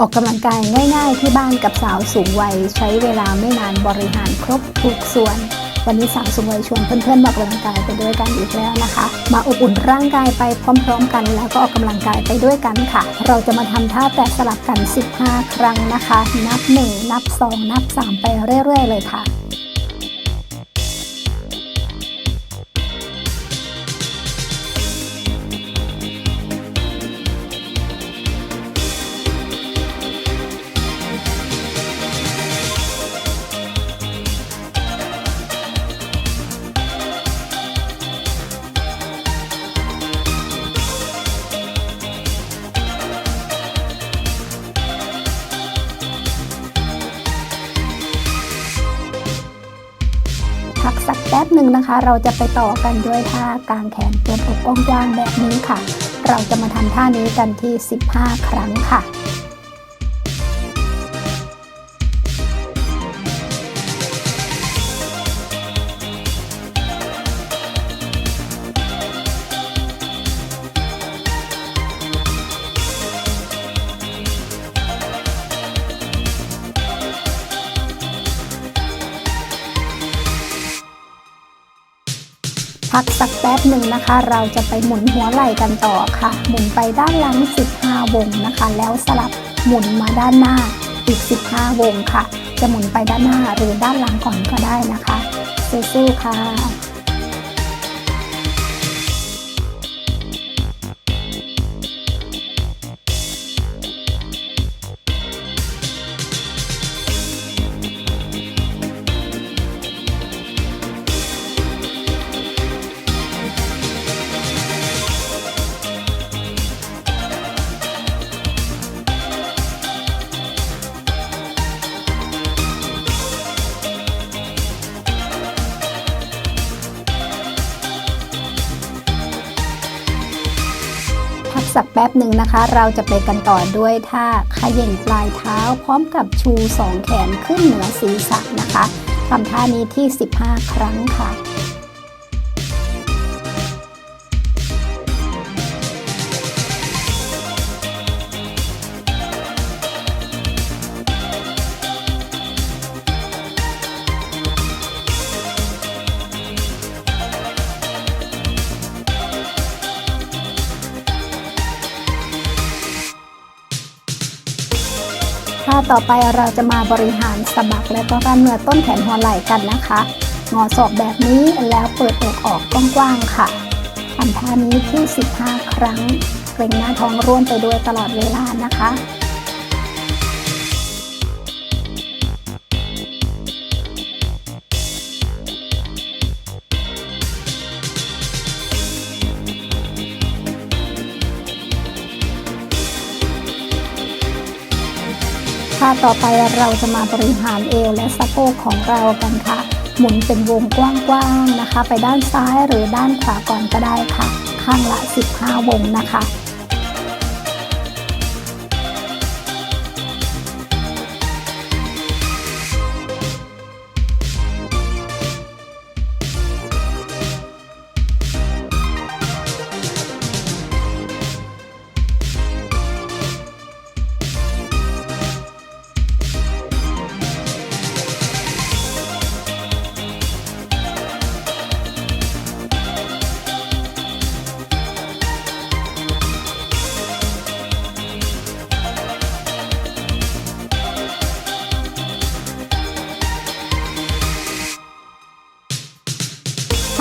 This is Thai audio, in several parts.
ออกกำลังกายง่ายๆ ที่บ้านกับสาวสูงวัย ใช้เวลาไม่นานบริหารครบทุกส่วน วันนี้สาวสูงวัยชวนเพื่อนๆมาออกกำลังกายไปด้วยกันอีกแล้วนะคะ มาอบอุ่นร่างกายไปพร้อมๆกัน แล้วก็ออกกำลังกายไปด้วยกันค่ะ เราจะมาทำท่าแตะสลับกัน 15 ครั้งนะคะ นับ 1 นับ 2 นับ 3 ไปเรื่อยๆ เลยค่ะ ป๊บหนึ่งนะคะ เราจะไปต่อกันด้วยท่ากางแขนเตัวอกกว้างๆแบบนี้ค่ะ เราจะมาทำท่านี้กันที่ 15 ครั้งค่ะ พักสักแป๊บหนึ่งนะคะ เราจะไปหมุนหัวไหล่กันต่อค่ะ หมุนไปด้านหลัง 15 วงนะคะ แล้วสลับหมุนมาด้านหน้าอีก 15 วงค่ะ จะหมุนไปด้านหน้าหรือด้านหลังก่อนก็ได้นะคะสู้ๆค่ะ สักแป๊บหนึ่งนะคะ เราจะไปกันต่อด้วยท่าขย่งปลายเท้า พร้อมกับชู 2 แขนขึ้นเหนือศีรษะนะคะทำท่านี้ที่ 15 ครั้งค่ะ ต่อไปเราจะมาบริหารสะบักและก็กล้ามเนื้อต้นแขนหัวไหล่กันนะคะ งอศอกแบบนี้แล้วเปิดอกออกกว้างๆค่ะทำท่านี้ที่ 15 ครั้ง เกรงหน้าท้องร่วมไปด้วยตลอดเวลานะคะ ต่อไปเราจะมาบริหารเอวและสะโพกของเรากันค่ะ หมุนเป็นวงกว้างๆนะคะ ไปด้านซ้ายหรือด้านขวาก่อนก็ได้ค่ะ ข้างละ 15 วงนะคะ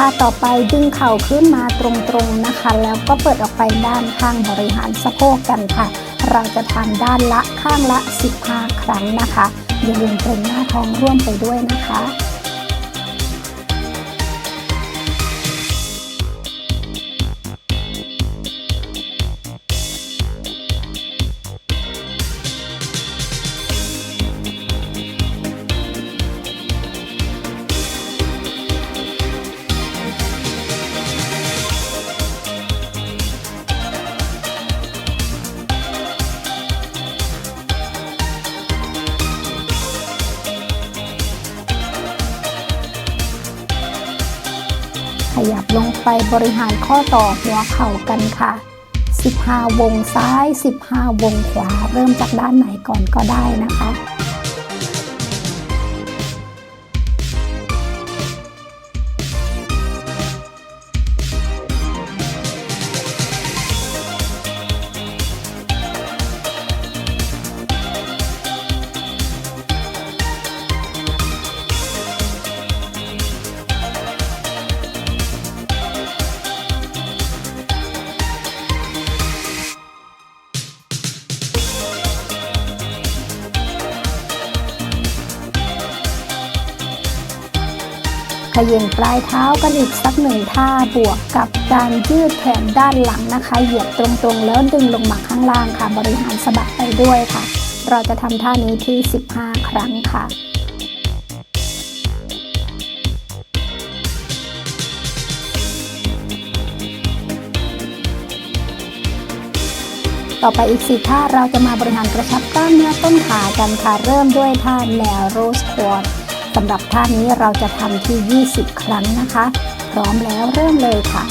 ท่าต่อไปดึงเข่าขึ้นมาตรงๆนะคะ แล้วก็เปิดออกไปด้านข้างบริหารสะโพกกันค่ะ เราจะทำด้านละข้างละ 15 ครั้งนะคะอย่าลืมเตรงหน้าท้องร่วมไปด้วยนะคะ ลงไปบริหารข้อต่อหัวเข่ากันค่ะ 15 วงซ้าย 15 วงขวา เริ่มจากด้านไหนก่อนก็ได้นะคะ ย่งปลายเท้ากันอีกสักหนึ่งท่าบวกกับการยืดแขนด้านหลังนะคะ เหยียบตรงๆ แล้วดึงลงมาข้างล่างค่ะ บริหารสะบักไปด้วยค่ะ เราจะทำท่านี้ที่ 15 ครั้งค่ะต่อไปอีกสี่ท่าเราจะมาบริหารกระชับกล้ามเนื้อต้นขากันค่ะ เริ่มด้วยท่าแนวโรสควอต สำหรับท่านี้เราจะทำที่ 20 ครั้งนะคะ พร้อมแล้วเริ่มเลยค่ะ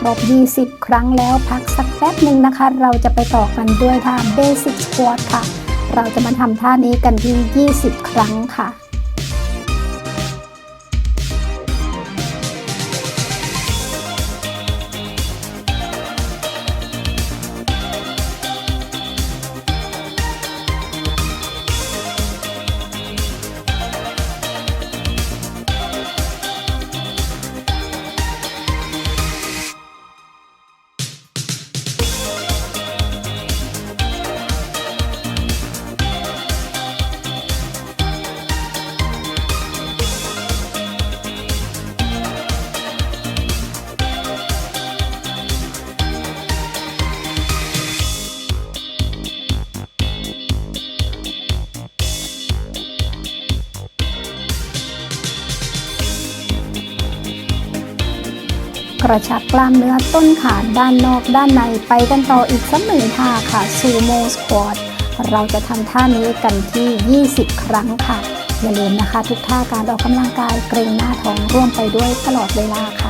ครบ 20 ครั้งแล้วพักสักแป๊บหนึ่งนะคะ เราจะไปต่อกันด้วยท่า Basic Squat ค่ะ เราจะมาทำท่านี้กันที่ 20 ครั้งค่ะ ระชับกล้ามเนื้อต้นขาด้านนอกด้านในไปกันต่ออีกสักหนึ่งท่าค่ะซูโม่สควอตเราจะทำท่านี้กันที่ 20 ครั้งค่ะ อย่าลืมนะคะ ทุกท่าการออกกำลังกายเกรงหน้าท้องร่วมไปด้วยตลอดเวลาค่ะ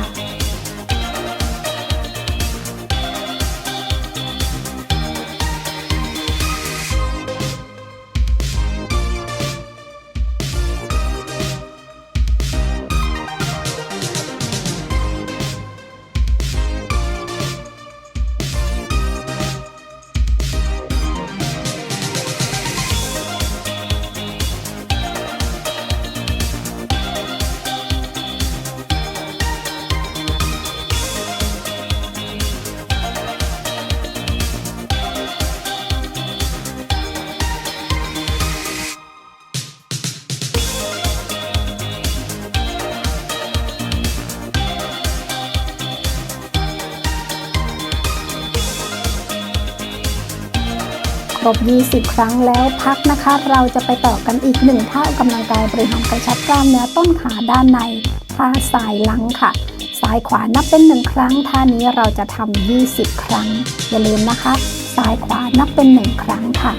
บ 20 ครั้งแล้วพักนะคะ เราจะไปต่อกันอีกหนึ่งท่าออกกำลังกายบริหารกระชับกล้ามเนื้อต้นขาด้านในท่าสายหลังค่ะซ้ายขวานับเป็นหนึ่งครั้ง ท่านี้เราจะทำ20 ครั้ง อย่าลืมนะคะ ซ้ายขวานับเป็นหนึ่งครั้งค่ะ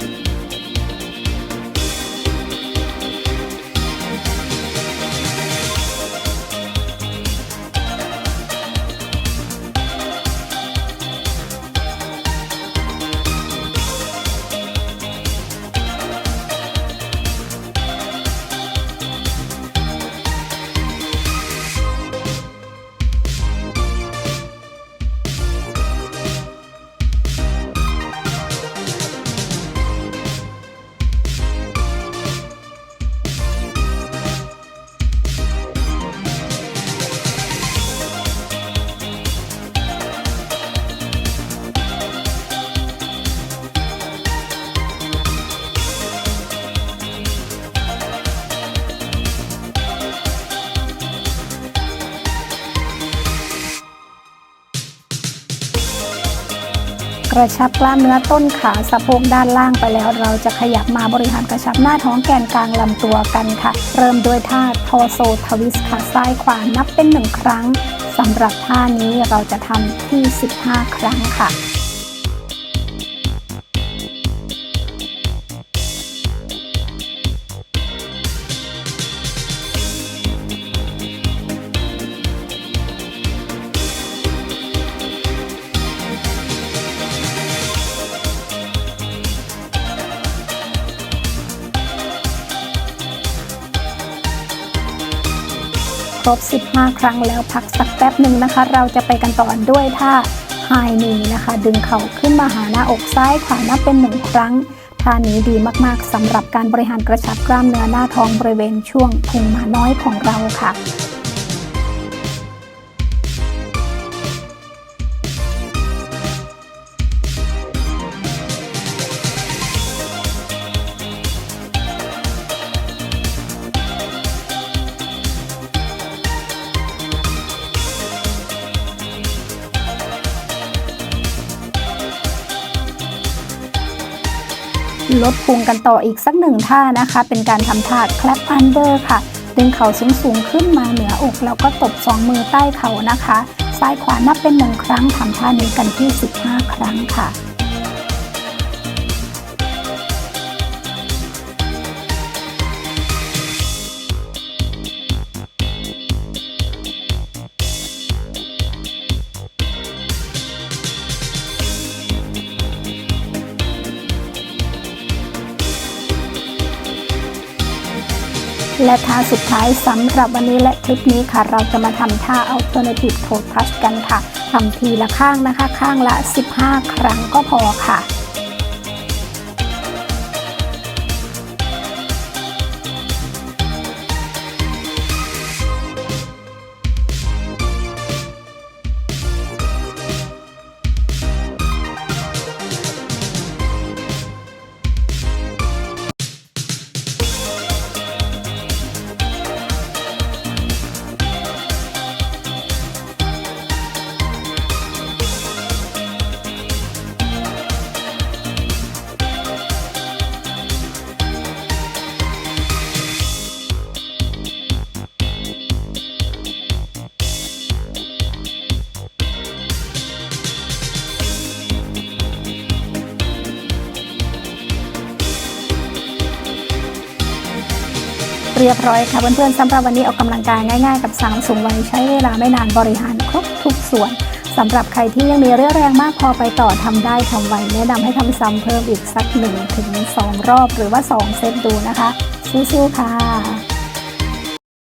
กระชับกล้ามเนื้อต้นขาสะโพกด้านล่างไปแล้ว เราจะขยับมาบริหารกระชับหน้าท้องแกนกลางลำตัวกันค่ะ เริ่มด้วยท่าทอโซทวิสค่ะซ้ายขวานับเป็นหนึ่งครั้งสำหรับท่านี้เราจะทำที่ 15 ครั้งค่ะ ครบ 15 ครั้งแล้วพักสักแป๊บหนึ่งนะคะ เราจะไปกันต่อด้วยท่าไฮนีนะคะ ดึงเข่าขึ้นมาหาหน้าอกซ้ายขวานับเป็นหนึ่งครั้งท่านี้ดีมากๆสำหรับการบริหารกระชับกล้ามเนื้อหน้าท้องบริเวณช่วงพุงหมาน้อยของเราค่ะ ลดพุงกันต่ออีกสักหนึ่งท่านะคะ เป็นการทำท่า clap under ค่ะ ดึงเข่าสูงสูงขึ้นมาเหนืออก แล้วก็ตบสองมือใต้เข่านะคะ ซ้ายขวานับเป็นหนึ่งครั้งทำท่านี้กันที่ 15 ครั้งค่ะ และท่าสุดท้ายสำหรับวันนี้และคลิปนี้ค่ะ เราจะมาทำท่า alternative toe touch กันค่ะทำทีละข้างนะคะ ข้างละ 15 ครั้งก็พอค่ะ เรียบร้อยค่ะเพื่อนๆสำหรับวันนี้ออกกำลังกายง่ายๆกับสามสูงวัยใช้เวลาไม่นานบริหารครบทุกส่วนสำหรับใครที่ยังมีเรี่ยวแรงมากพอไปต่อทำได้ทำไวแนะนำให้ทำซ้ำเพิ่มอีกสัก1-2 รอบหรือว่า 2 เซตดูนะคะสู้ๆค่ะ